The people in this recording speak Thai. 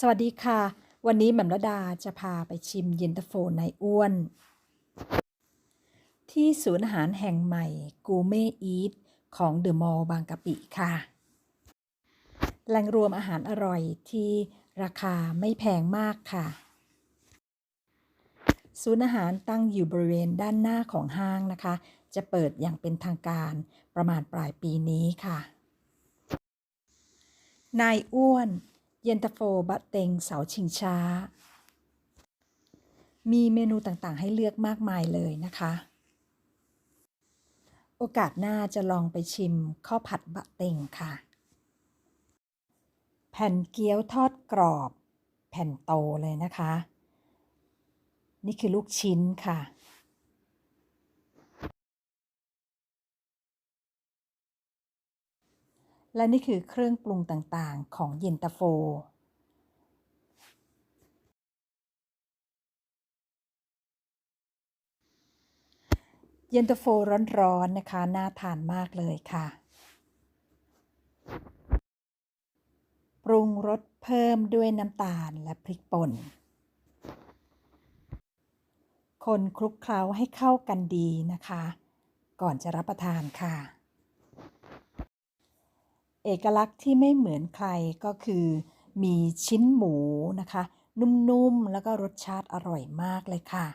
สวัสดีค่ะ วันนี้แหม่มระดาจะพาไปชิมเย็นตาโฟในอ้วน ที่ศูนย์อาหารแห่งใหม่กูเม่อีทของเดอะมอลล์บางกะปิค่ะ แหล่งรวมอาหารอร่อยที่ราคาไม่แพงมากค่ะ ศูนย์อาหารตั้งอยู่บริเวณด้านหน้าของห้างนะคะ จะเปิดอย่างเป็นทางการประมาณปลายปีนี้ค่ะ นายอ้วน เย็นตาโฟบะเต็งเสาชิงช้า มีเมนูต่างๆ ให้เลือกมากมายเลยนะคะ โอกาสหน้าจะลองไปชิมข้าวผัดบะเต็งค่ะ แผ่นเกี๊ยวทอดกรอบ แผ่นโตเลยนะคะ นี่คือลูกชิ้นค่ะ และนี่คือเครื่องปรุงต่างๆ ของเย็นตาโฟ เย็นตาโฟร้อนๆนะคะ น่าทานมากเลยค่ะ ปรุงรสเพิ่มด้วยน้ำตาลและพริกป่น คนคลุกเคล้าให้เข้ากันดีนะคะ ก่อนจะรับประทานค่ะ เอกลักษณ์ที่ไม่เหมือนใครก็คือ มีชิ้นหมูนะคะ นุ่มๆ แล้วก็รสชาติอร่อยมากเลยค่ะ